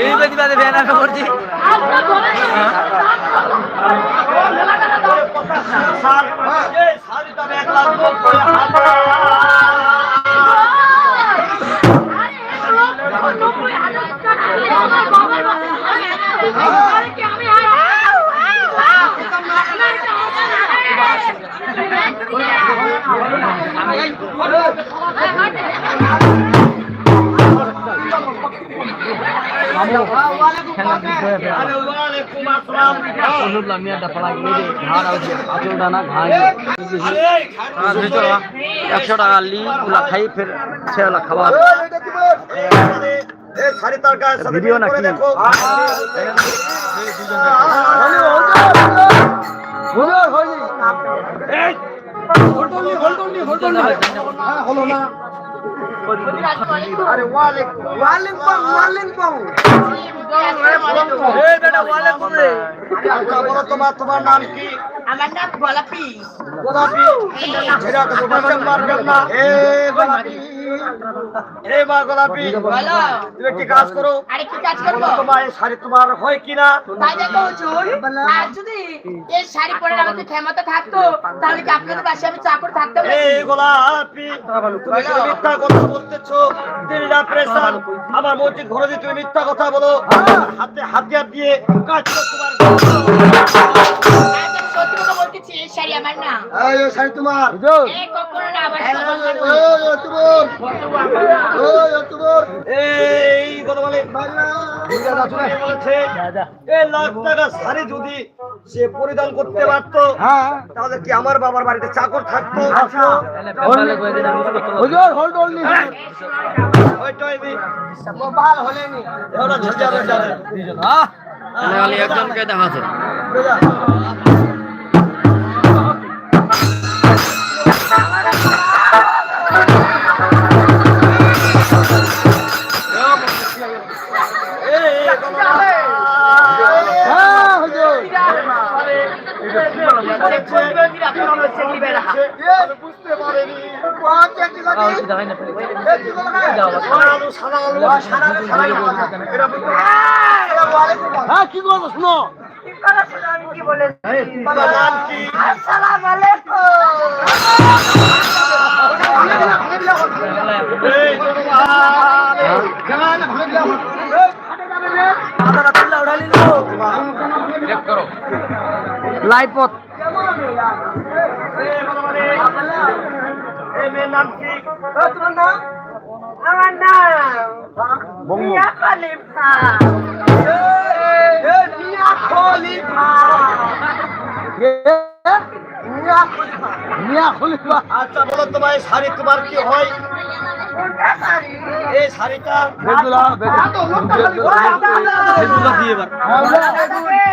এই প্রতিবাদে ব্যানার আমি একশো টাকা লি ওগুলা খাই ফের সেগুলা খাবার ভিডিও নাকি ওয়ালিং পাউ ওয়ালিং পাউ তোমার। তোমার নাম কি? আমার নাম গোলাপি। গোলাপি। ছেড়া তো তোমার মারবেন না। এ গোলাপি। এ মা গোলাপি। বলো। তুমি একটি কাজ করো? আরে কি কাজ করব? তোমার এই শাড়ি তোমার হয় কিনা? তাই দেখো হুজুর আর যদি এই শাড়ি পরে আমাকে ক্ষমতা থাকতো তাহলে কি আপনাদের পাশে আমি চাকর থাকতাম গোলাপি। তুমি মিথ্যা কথা বলতেছো প্রেসার আমার মসজিদ ঘরে দিয়ে তুমি মিথ্যা কথা বলো। হাতে হাতিয়ার দিয়ে এই বলে শাড়ি যদি সে পরিধান করতে পারতো তাহলে কি আমার বাবার বাড়িতে চাকর থাকতো দি। যাবে। একজনকে বলে। আমি বুঝতে পারিনি। হ্যাঁ কি করব শুনো। লাইপথ এই, কথা বলে। এই মেয়ের নাম কি? আমার নাম মিয়া খলিফা। মিয়া খলিফা। মিয়া খলিফা। আচ্ছা বলো তোমার এই শাড়ি তোমার কি হয়? এই শাড়িটা বেদুলা বেদুলা দিয়ে এবার। দিয়ে